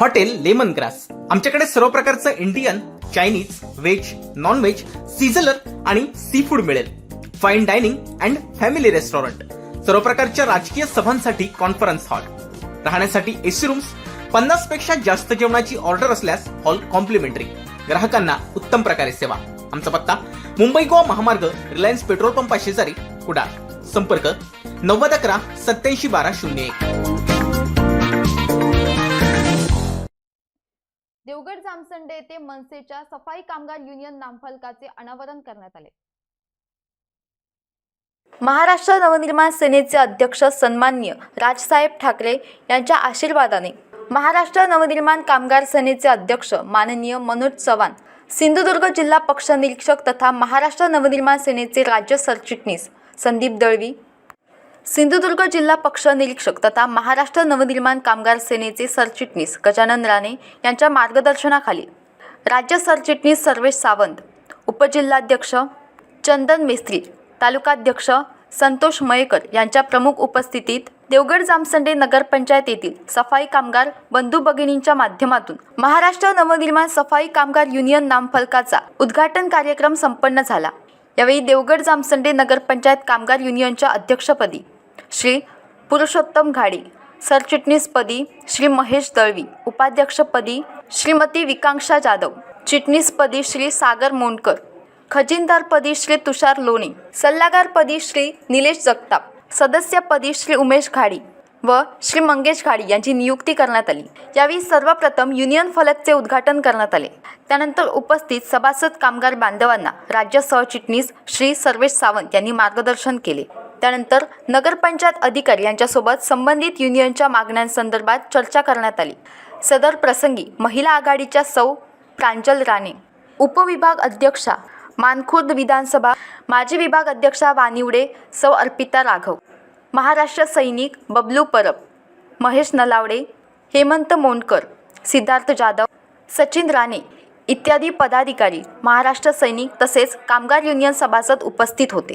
Hotel lemon grass. आमच्याकडे सर्व प्रकारचं Indian Chinese veg non veg sizzler आणि सी फूड मिळेल. Fine dining and family restaurant सर्व प्रकारच्या राजकीय सभांसाठी कॉन्फरन्स हॉल राहण्यासाठी एसी रूम्स पन्नासपेक्षा जास्त जेवणाची ऑर्डर असल्यास हॉल कॉम्प्लिमेंटरी ग्राहकांना उत्तम प्रकारे सेवा. आमचा पत्ता मुंबई गोवा महामार्ग रिलायन्स पेट्रोल पंपा शेजारी कुडाळ. संपर्क नव्वद अकरा सत्याऐंशी बारा शून्य एक. देवगड जामसंडे येथे मनसेच्या सफाई कामगार युनियन नामफलकाचे अनावरण करण्यात आले. महाराष्ट्र नवनिर्माण सेनेचे अध्यक्ष सन्मान्य राजसाहेब ठाकरे यांच्या आशीर्वादाने महाराष्ट्र नवनिर्माण कामगार सेनेचे अध्यक्ष माननीय मनोज चव्हाण सिंधुदुर्ग जिल्हा पक्ष निरीक्षक तथा महाराष्ट्र नवनिर्माण सेनेचे राज्य सरचिटणीस संदीप दळवी सिंधुदुर्ग जिल्हा पक्ष निरीक्षक तथा महाराष्ट्र नवनिर्माण कामगार सेनेचे सरचिटणीस गजानन राणे यांच्या मार्गदर्शनाखाली राज्य सरचिटणीस सर्वेश सावंत उपजिल्हाध्यक्ष चंदन मेस्त्री तालुकाध्यक्ष संतोष मयेकर यांच्या प्रमुख उपस्थितीत देवगड जामसंडे नगरपंचायत येथील सफाई कामगार बंधू भगिनींच्या माध्यमातून महाराष्ट्र नवनिर्माण सफाई कामगार युनियन नामफलकाचा उद्घाटन कार्यक्रम संपन्न झाला. यावेळी देवगड जामसंडे नगरपंचायत कामगार युनियनच्या अध्यक्षपदी श्री पुरुषोत्तम घाडी सरचिटणीसपदी श्री महेश दळवी उपाध्यक्षपदी श्रीमती विकांक्षा जाधव चिटणीसपदी श्री सागर मोंडकर खजिनदारपदी श्री तुषार लोणे सल्लागारपदी श्री निलेश जगताप सदस्यपदी श्री उमेश घाडी व श्री मंगेश घाडी यांची नियुक्ती करण्यात आली. यावेळी सर्वप्रथम युनियन फलकचे उद्घाटन करण्यात आले. त्यानंतर उपस्थित सभासद कामगार बांधवांना राज्य सहचिटणीस श्री सर्वेश सावंत यांनी मार्गदर्शन केले. त्यानंतर नगरपंचायत अधिकारी यांच्यासोबत संबंधित युनियनच्या मागण्यांसंदर्भात चर्चा करण्यात आली. सदर प्रसंगी महिला आघाडीच्या सौ. प्रांजल राणे उपविभाग अध्यक्षा मानखुर्द विधानसभा माजी विभाग अध्यक्षा वानिवडे सौ. अर्पिता राघव महाराष्ट्र सैनिक बबलू परब महेश नलावडे हेमंत मोंडकर सिद्धार्थ जाधव सचिन राणे इत्यादी पदाधिकारी महाराष्ट्र सैनिक तसेच कामगार युनियन सभासद उपस्थित होते.